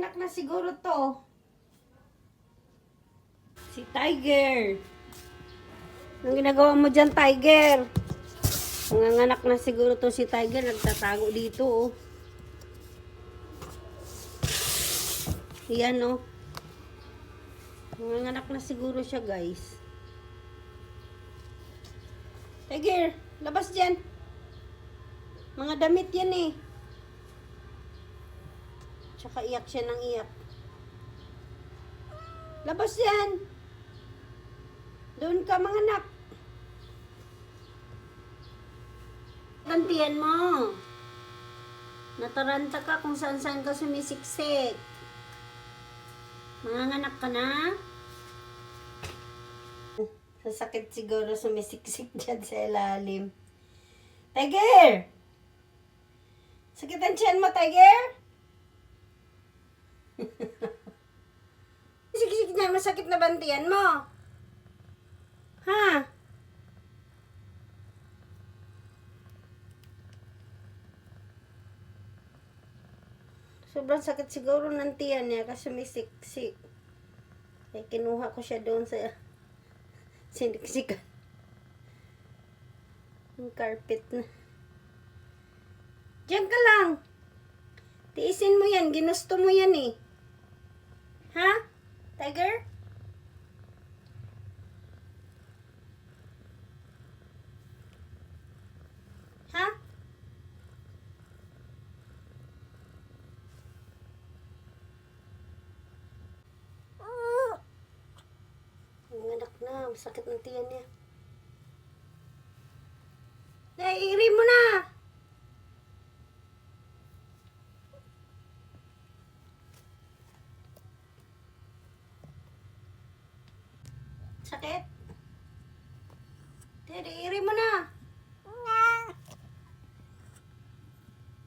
Anak na siguro to. Si Tiger. Anong ginagawa mo dyan, Tiger? Nanganganak na siguro to si Tiger. Nagtatago dito, oh. Yan, oh. Nanganganak na siguro siya, guys. Tiger, labas dyan. Mga damit yan, eh. Tsaka iyak siya ng iyak. Labas yan. Doon ka, mga anak. Gantian mo. Nataranta ka kung saan saan ka sumisiksik. Manganganak ka na? Sasakit siguro sumisiksik dyan sa ilalim. Tiger! Sakit ang tiyan mo, Tiger? Siksik na, masakit na bantiyan mo. Ha? Sobrang sakit siguro ng tiyan niya kasi may siksik. Eh, kinuha ko siya doon sa siniksikan. Yung carpet na. Diyan ka lang. Tiisin mo yan. Ginusto mo yan eh. Ha? Tiger? Ha? Ang anak na, masakit ng tiyan niya. Naiiri mo na! Sakit? Naiiri mo na!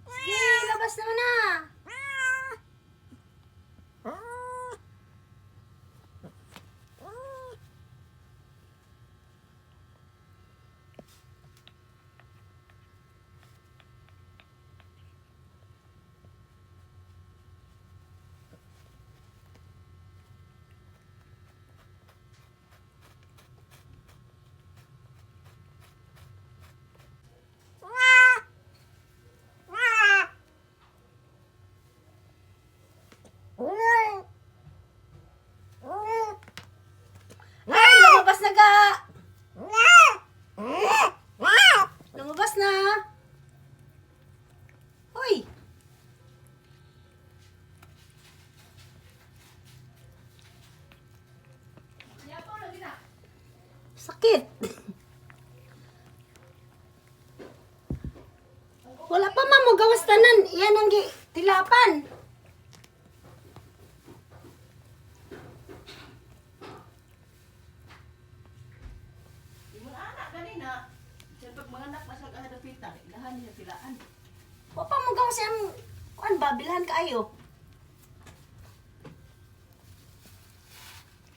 Sige, labas naman na! Ay, lumabas na ga! Lumabas na! Hoy! Sakit! Wala pa mamo gawas tanan. Yan ang tilapan. Wa pa mo gawas ang kuan babilhan kaayo.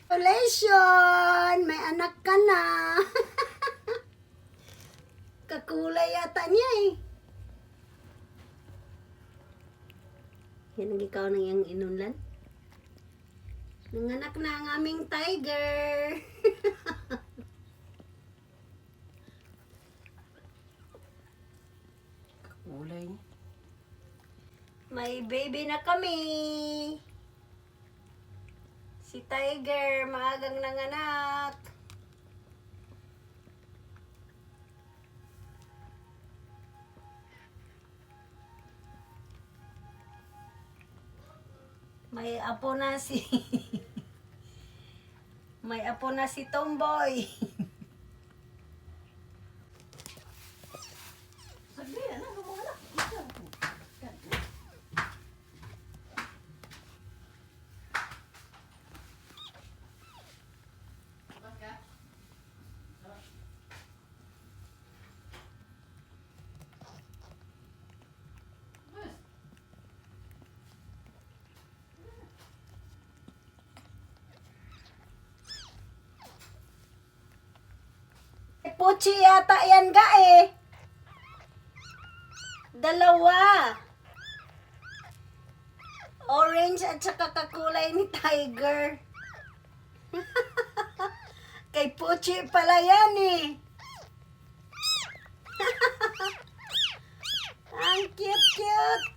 Congratulations! May anak ka na. Kakulay yata niya eh. Yan ang ikaw na yung inunlan. Nanganak na ang aming tiger. Ulay. May baby na kami. Si Tiger, maagang nanganak. May apo na si May apo na si Tomboy. Puchi yata yan ga eh. Dalawa. Orange at saka kakulay ni Tiger. Kay Puchi pala yan eh. Ang cute-cute.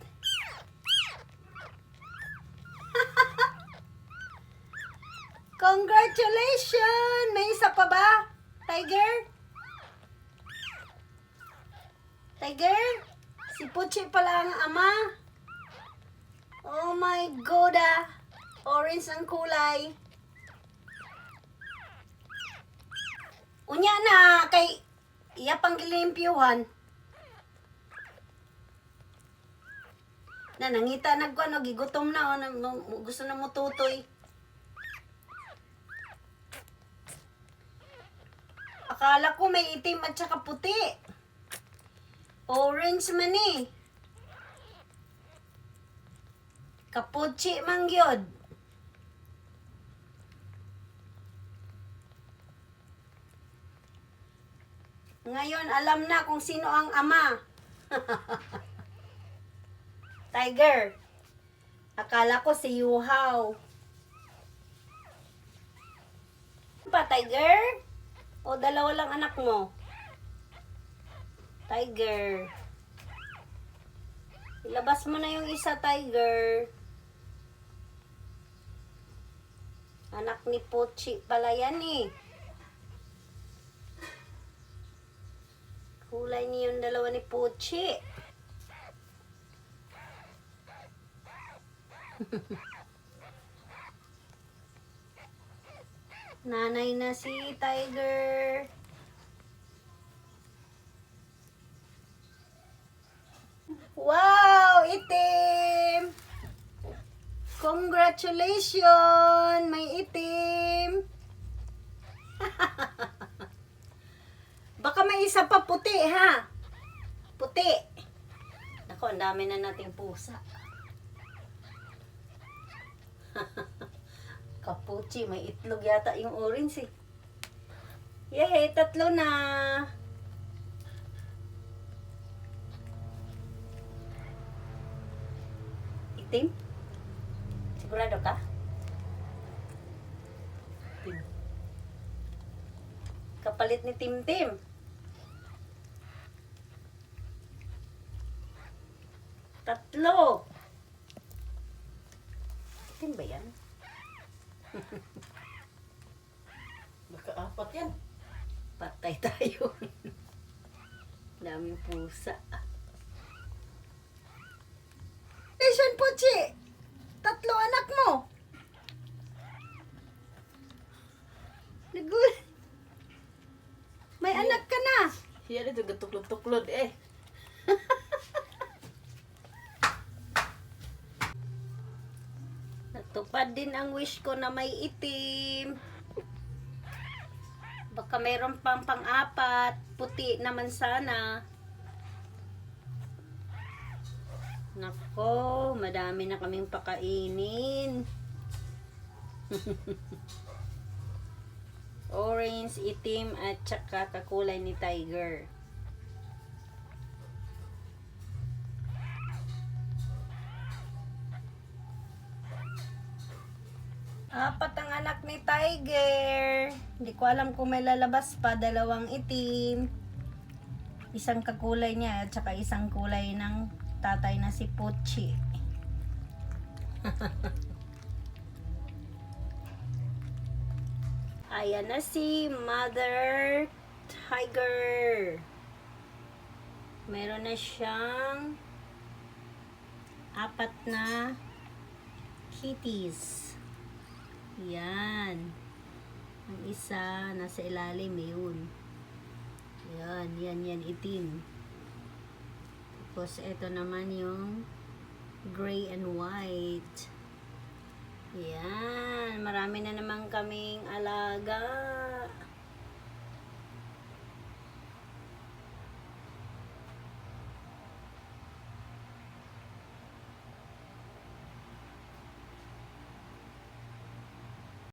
Congratulations! May isa pa ba? Tiger? Tiger? Si Puchi pala ang ama. Oh my God ah. Orange ang kulay. Unya na kay iya pang gilimpyuhan. Na nangita nagkuano gigutom na o na, mo- mo- gusto na mo tutoy. Akala ko may itim at saka puti. Orange man eh. Kapuchi man gyud. Ngayon, alam na kung sino ang ama. Tiger. Akala ko si Yuhaw. Pa, Tiger? O dalawa lang anak mo? Tiger. Ilabas mo na yung isa, Tiger. Anak ni Pochi pala yan eh. Kulay niyo yung dalawa ni Pochi. Nanay na si Tiger. Wow! Itim! Congratulations! May itim! Baka may isa pa puti, ha? Puti. Ako, ang dami na nating pusa. Kapuchi, may itlog yata yung orange eh. Yay, tatlo na. Itim? Sigurado ka? Itim. Kapalit ni Tim Tim. Tatlo. Itim ba yan? Baka apat yan. Patay tayo. Daming pusa. Puchi! Tatlo anak mo! Nagul... May anak ka na! Yan ito, gatuklod-tuklod eh. Natupad din ang wish ko na may itim. Baka mayroon pang pang-apat. Puti naman sana. Nako, madami na kaming pakainin. Orange, itim, at saka kakulay ni Tiger. Apat ang anak ni Tiger. Hindi ko alam kung may lalabas pa. Dalawang itim. Isang kakulay niya at saka isang kulay ng tatay na si Puchi. Ayan na si Mother Tiger. Meron na siyang apat na kitties. Yan. Ang isa, nasa ilalim, yun. Yan, yan, yan, itim. Tapos, ito naman yung gray and white. Yan. Marami na naman kaming alaga.